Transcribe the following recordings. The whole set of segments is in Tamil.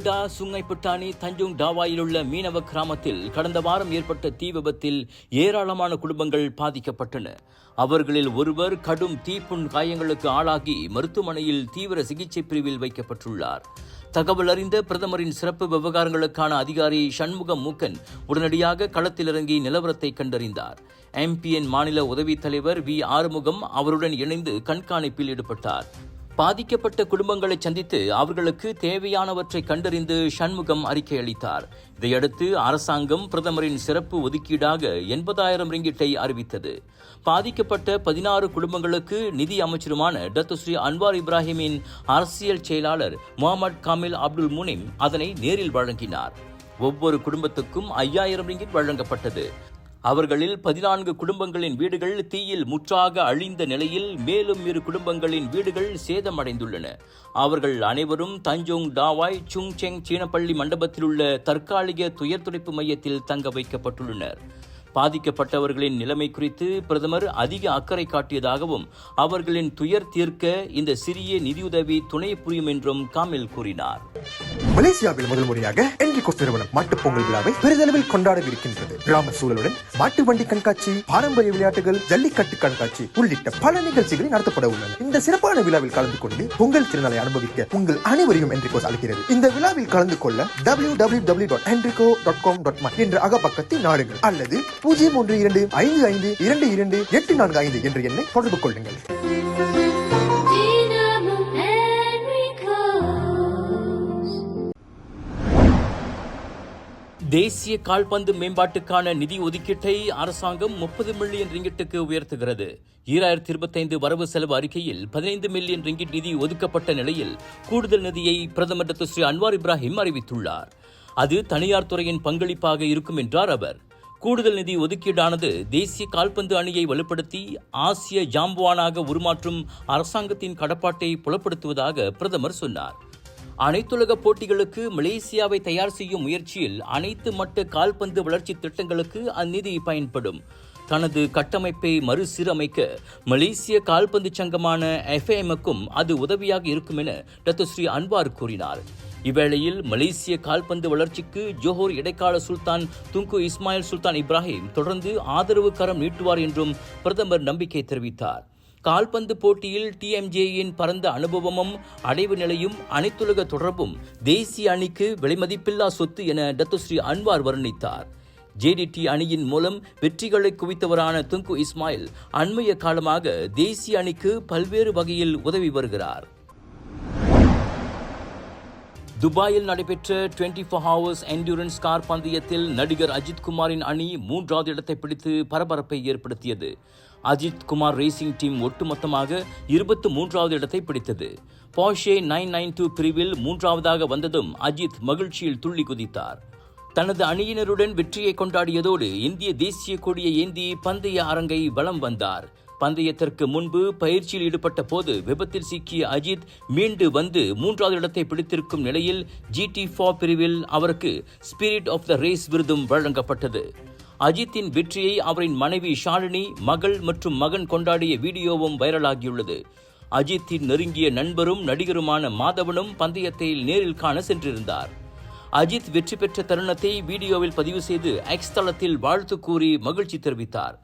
சுங்கை சுங்கைப்பட்டாணி தஞ்சோங் டாவாயில் உள்ள மீனவ கிராமத்தில் கடந்த வாரம் ஏற்பட்ட தீ விபத்தில் ஏராளமான குடும்பங்கள் பாதிக்கப்பட்டன. அவர்களில் ஒருவர் கடும் தீப்புண் காயங்களுக்கு ஆளாகி மருத்துவமனையில் தீவிர சிகிச்சை பிரிவில் வைக்கப்பட்டுள்ளார். தகவல் அறிந்த பிரதமரின் சிறப்பு விவகாரங்களுக்கான அதிகாரி சண்முகம் மூக்கன் உடனடியாக களத்தில் இறங்கி நிலவரத்தை கண்டறிந்தார் எம்பிஎன் மாநில உதவித் தலைவர் வி ஆறுமுகம் அவருடன் இணைந்து கண்காணிப்பில் ஈடுபட்டார். பாதிக்கப்பட்ட குடும்பங்களை சந்தித்து அவர்களுக்கு தேவையானவற்றை கண்டறிந்து சண்முகம் அறிக்கை அளித்தார். இதையடுத்து அரசாங்கம் பிரதமரின் சிறப்பு ஒதுக்கீடாக எண்பதாயிரம் ரிங்கிட்டை அறிவித்தது. பாதிக்கப்பட்ட பதினாறு குடும்பங்களுக்கு நிதி அமைச்சருமான டத்துஸ்ரீ அன்வார் இப்ராஹிமின் அரசியல் செயலாளர் முகமது காமில் அப்துல் முனிம் அதனை நேரில் வழங்கினார். ஒவ்வொரு குடும்பத்துக்கும் ஐயாயிரம் ரிங்கிட் வழங்கப்பட்டது. அவர்களில் பதினான்கு குடும்பங்களின் வீடுகள் தீயில் முற்றாக அழிந்த நிலையில் மேலும் இரு குடும்பங்களின் வீடுகள் சேதமடைந்துள்ளன. அவர்கள் அனைவரும் தஞ்சோங் டாவாய் சுங் செங் சீனப்பள்ளி மண்டபத்தில் உள்ள தற்காலிக துயர் துடைப்பு மையத்தில் தங்க வைக்கப்பட்டுள்ளனர். பாதிக்கப்பட்டவர்களின் நிலைமை குறித்து பிரதமர் அதிக அக்கறை காட்டியதாகவும் அவர்களின் துயர் தீர்க்க இந்த சிறிய நிதியுதவி துணை புரியும் என்றும் காமில் கூறினார். மலேசியாவில் முதல் முறையாக என்ரிகோஸ் நிறுவனம் மாட்டுப் பொங்கல் விழாவை பெரிதளவில் கொண்டாடவிருக்கின்றது. கிராம சூழலுடன் மாட்டு வண்டி கண்காட்சி பாரம்பரிய விளையாட்டுகள் ஜல்லிக்கட்டு கண்காட்சி உள்ளிட்ட பல நிகழ்ச்சிகள் நடத்தப்பட உள்ளன. இந்த சிறப்பான விழாவில் கலந்து கொண்டு பொங்கல் திருநாளை அனுபவிக்க உங்கள் அனைவரையும் என்ரிகோஸ் அழைக்கிறது. இந்த விழாவில் கலந்து கொள்ள W W W dot Enrico dot com dot என்ற அகப்பக்கத்தை நாடுங்கள் அல்லது பூஜ்ஜியம் ஒன்று இரண்டு ஐந்து ஐந்து இரண்டு இரண்டு எட்டு நான்கு ஐந்து என்ற எண்ணை தொடர்பு கொள்ளுங்கள். தேசிய கால்பந்து மேம்பாட்டுக்கான நிதி ஒதுக்கீட்டை அரசாங்கம் முப்பது மில்லியன் ரிங்கிட்டுக்கு உயர்த்துகிறது. ஈராயிரத்தி இருபத்தைந்து வரவு செலவு அறிக்கையில் பதினைந்து மில்லியன் ரிங்கிட் நிதி ஒதுக்கப்பட்ட நிலையில் கூடுதல் நிதியை பிரதமர் டாக்டர் ஸ்ரீ அன்வார் இப்ராஹிம் அறிவித்துள்ளார். அது தனியார் துறையின் பங்களிப்பாக இருக்கும் என்றார் அவர். கூடுதல் நிதி ஒதுக்கீடானது தேசிய கால்பந்து அணியை வலுப்படுத்தி ஆசிய ஜாம்புவானாக உருமாற்றும் அரசாங்கத்தின் கடப்பாட்டை புலப்படுத்துவதாக பிரதமர் சொன்னார். அனைத்துலக போட்டிகளுக்கு மலேசியாவை தயார் செய்யும் முயற்சியில் அனைத்து மட்ட கால்பந்து வளர்ச்சி திட்டங்களுக்கு அந்நிதி பயன்படும். தனது கட்டமைப்பை மறுசீரமைக்க மலேசிய கால்பந்து சங்கமான எஃப்ஏஎம்முக்கும் அது உதவியாக இருக்கும் என டத்துஸ்ரீ அன்வார் கூறினார். இவ்வேளையில் மலேசிய கால்பந்து வளர்ச்சிக்கு ஜோஹர் இடைக்கால சுல்தான் துங்கு இஸ்மாயில் சுல்தான் இப்ராஹிம் தொடர்ந்து ஆதரவு கரம் நீட்டுவார் என்றும் பிரதமர் நம்பிக்கை தெரிவித்தார். கால்பந்து போட்டியில் டிஎம்ஜேயின் பரந்த அனுபவமும் அடைவு நிலையும் அனைத்துலக தொடர்பும் தேசிய அணிக்கு விலைமதிப்பில்லா சொத்து என டத்துஸ்ரீ அன்வார் வர்ணித்தார். ஜேடிடி அணியின் மூலம் வெற்றிகளை குவித்தவரான துங்கு இஸ்மாயில் அண்மைய காலமாக தேசிய அணிக்கு பல்வேறு வகையில் உதவி வருகிறார். துபாயில் நடைபெற்ற twenty four hours endurance car பந்தயத்தில் நடிகர் அஜித் குமாரின் அணி மூன்றாவது இடத்தை பிடித்து பரபரப்பை ஏற்படுத்தியது. அஜித் குமார் ரேசிங் டீம் ஒட்டுமொத்தமாக இருபத்து மூன்றாவது இடத்தை பிடித்தது. பாஷே நைன் நைன் டூ பிரிவில் மூன்றாவதாக வந்ததும் அஜித் மகிழ்ச்சியில் துள்ளி குதித்தார். தனது அணியினருடன் வெற்றியை கொண்டாடியதோடு இந்திய தேசிய கொடியை ஏந்தி பந்தய அரங்கை வலம் வந்தார். பந்தயத்திற்கு முன்பு பயிற்சியில் ஈடுபட்ட போது விபத்தில் சிக்கிய அஜித் மீண்டு வந்து மூன்றாவது இடத்தை பிடித்திருக்கும் நிலையில் ஜிடி ஃபோர் பிரிவில் அவருக்கு ஸ்பிரிட் ஆஃப் த ரேஸ் விருதும் வழங்கப்பட்டது. அஜித்தின் வெற்றியை அவரின் மனைவி ஷாலினி மகள் மற்றும் மகன் கொண்டாடிய வீடியோவும் வைரலாகியுள்ளது. அஜித்தின் நெருங்கிய நண்பரும் நடிகருமான மாதவனும் பந்தயத்தை நேரில் காண சென்றிருந்தார். அஜித் வெற்றி பெற்ற தருணத்தை வீடியோவில் பதிவு செய்து எக்ஸ் தளத்தில் வாழ்த்து கூறி மகிழ்ச்சி தெரிவித்தார்.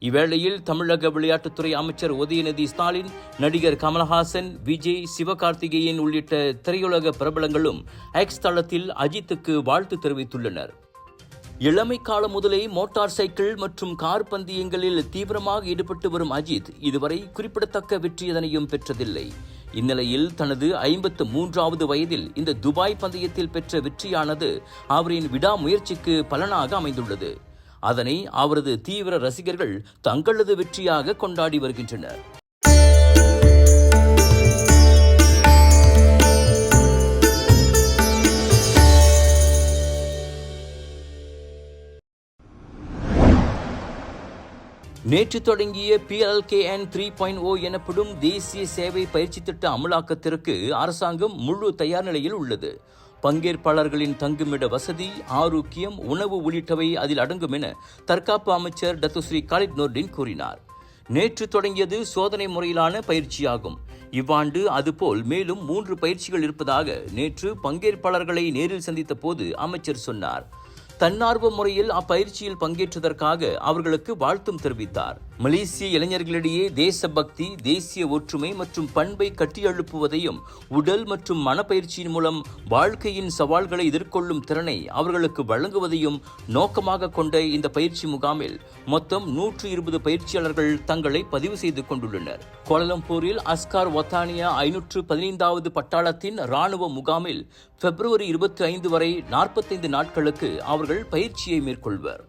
இவ்வேளையில் தமிழக விளையாட்டுத்துறை அமைச்சர் உதயநிதி ஸ்டாலின் நடிகர் கமல்ஹாசன் விஜய் சிவகார்த்திகேயன் உள்ளிட்ட திரையுலக பிரபலங்களும் எக்ஸ் தளத்தில் அஜித்துக்கு வாழ்த்து தெரிவித்துள்ளனர். இளமை காலம் முதலே மோட்டார் சைக்கிள் மற்றும் கார் பந்தயங்களில் தீவிரமாக ஈடுபட்டு வரும் அஜித் இதுவரை குறிப்பிடத்தக்க வெற்றி எதனையும் பெற்றதில்லை. இந்நிலையில் தனது ஐம்பத்து மூன்றாவது வயதில் இந்த துபாய் பந்தயத்தில் பெற்ற வெற்றியானது அவரின் விடாமுயற்சிக்கு பலனாக அமைந்துள்ளது. அதனை அவரது தீவிர ரசிகர்கள் தங்களது வெற்றியாக கொண்டாடி வருகின்றனர். நேற்று தொடங்கிய பிஎல்கேஎன் த்ரீ பாயிண்ட் ஓ எனப்படும் தேசிய சேவை பயிற்சி திட்ட அமலாக்கத்திற்கு அரசாங்கம் முழு தயார் நிலையில் உள்ளது. பங்கேற்பாளர்களின் தங்குமிட வசதி ஆரோக்கியம் உணவு உள்ளிட்டவை அதில் அடங்கும் என தற்காப்பு அமைச்சர் டத்துஸ்ரீ காலித் நோர்டின் கூறினார். நேற்று தொடங்கியது சோதனை முறையிலான பயிற்சியாகும். இவ்வாண்டு அதுபோல் மேலும் மூன்று பயிற்சிகள் இருப்பதாக நேற்று பங்கேற்பாளர்களை நேரில் சந்தித்த போது அமைச்சர் சொன்னார். தன்னார்வ முறையில் அப்பயிற்சியில் பங்கேற்றதற்காக அவர்களுக்கு வாழ்த்தும் தெரிவித்தார். மலேசிய இளைஞர்களிடையே தேசபக்தி தேசிய ஒற்றுமை மற்றும் பண்பை கட்டியெழுப்புவதையும் உடல் மற்றும் மனப்பயிற்சியின் மூலம் வாழ்க்கையின் சவால்களை எதிர்கொள்ளும் திறனை அவர்களுக்கு வழங்குவதையும் நோக்கமாக கொண்ட இந்த பயிற்சி முகாமில் மொத்தம் நூற்று இருபது பயிற்சியாளர்கள் தங்களை பதிவு செய்து கொண்டுள்ளனர். கோலலம்பூரில் அஸ்கார் ஒத்தானியா ஐநூற்று பதினைந்தாவது பட்டாளத்தின் ராணுவ முகாமில் பிப்ரவரி இருபத்தி ஐந்து வரை நாற்பத்தைந்து நாட்களுக்கு அவர்கள் பயிற்சியை மேற்கொள்வர்.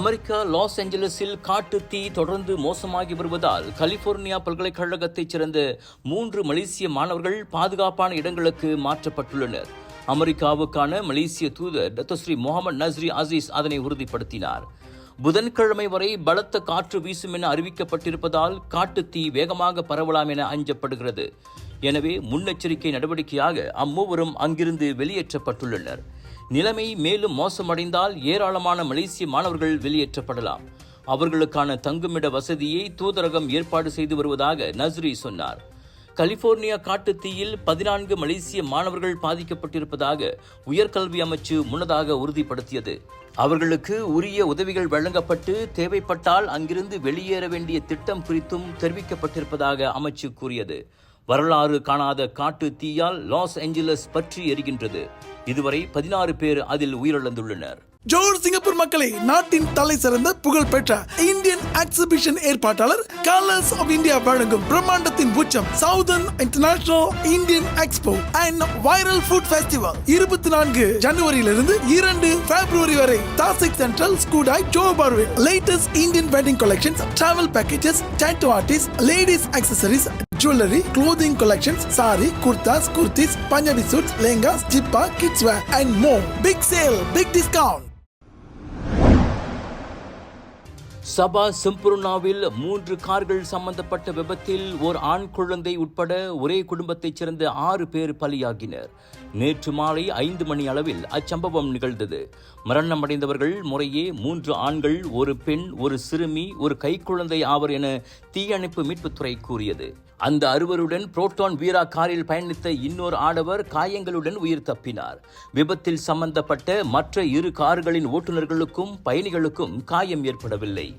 அமெரிக்கா லாஸ் ஏஞ்சலஸில் காட்டு தீ தொடர்ந்து மோசமாகி வருவதால் கலிபோர்னியா பல்கலைக்கழகத்தைச் சேர்ந்த மூன்று மலேசிய மாணவர்கள் பாதுகாப்பான இடங்களுக்கு மாற்றப்பட்டுள்ளனர். அமெரிக்காவுக்கான மலேசிய தூதர் டத்தஸ்ரீ முகமது நஸ்ரி அசீஸ் அதனை உறுதிப்படுத்தினார். புதன்கிழமை வரை பலத்த காற்று வீசும் என அறிவிக்கப்பட்டிருப்பதால் காட்டு தீ வேகமாக பரவலாம் என அஞ்சப்படுகிறது. எனவே முன்னெச்சரிக்கை நடவடிக்கையாக அம்மூவரும் அங்கிருந்து வெளியேற்றப்பட்டுள்ளனர். நிலைமை மேலும் மோசமடைந்தால் ஏராளமான மலேசிய மாணவர்கள் வெளியேற்றப்படலாம். அவர்களுக்கான தங்குமிட வசதியை தூதரகம் ஏற்பாடு செய்து வருவதாக நஸ்ரி சொன்னார். கலிபோர்னியா காட்டுத் தீயில் பதினான்கு மலேசிய மாணவர்கள் பாதிக்கப்பட்டிருப்பதாக உயர்கல்வி அமைச்சு முன்னதாக உறுதிப்படுத்தியது. அவர்களுக்கு உரிய உதவிகள் வழங்கப்பட்டு தேவைப்பட்டால் அங்கிருந்து வெளியேற வேண்டிய திட்டம் குறித்தும் தெரிவிக்கப்பட்டிருப்பதாக அமைச்சு கூறியது. வரலாறு காணாத காட்டு தீயால் லாஸ் ஏஞ்சலஸ் பற்றி எரிகின்றது. இதுவரை பதினாறு பேர் அதில் உயிரிழந்துள்ளனர். ஜோர் சிங்கப்பூர் மக்களை நாட்டின் தலை சிறந்த புகழ்பெற்ற இந்தியன் எக்ஸிபிஷன் ஏற்பாட்டாளர் கலர்ஸ் ஆஃப் இந்தியா வழங்கும் பிரம்மாண்டத்தின் உச்சம் southern international Indian expo and viral food festival இருபத்தி நான்கு ஜனவரியிலிருந்து இரண்டு பிப்ரவரி வரை தாசிக் central Skudai Johor Bahru latest Indian wedding collections travel packages tattoo artist ladies accessories jewelry, clothing collections, sari, kurtas, kurtis, Punjabi suits, lehengas, jippa, kids wear, and more. Big sale, big discount. Sabah சிம்புருனாவில் மூன்று கார்கள் சம்பந்தப்பட்ட விபத்தில் ஓர் ஆண் குழந்தை உட்பட ஒரே குடும்பத்தைச் சேர்ந்த ஆறு பேர் பலியாகினர் நேற்று மாலை ஐந்து மணி அளவில் அச்சம்பவம் நிகழ்ந்தது. மரணமடைந்தவர்கள் முறையே மூன்று ஆண்கள் ஒரு பெண் ஒரு சிறுமி ஒரு கைக்குழந்தை ஆவர் என தீயணைப்பு மீட்புத்துறை கூறியது. அந்த அறுவருடன் புரோட்டான் வீரா காரில் பயணித்த இன்னொரு ஆடவர் காயங்களுடன் உயிர் தப்பினார். விபத்தில் சம்பந்தப்பட்ட மற்ற இரு கார்களின் ஓட்டுநர்களுக்கும் பயணிகளுக்கும் காயம் ஏற்படவில்லை.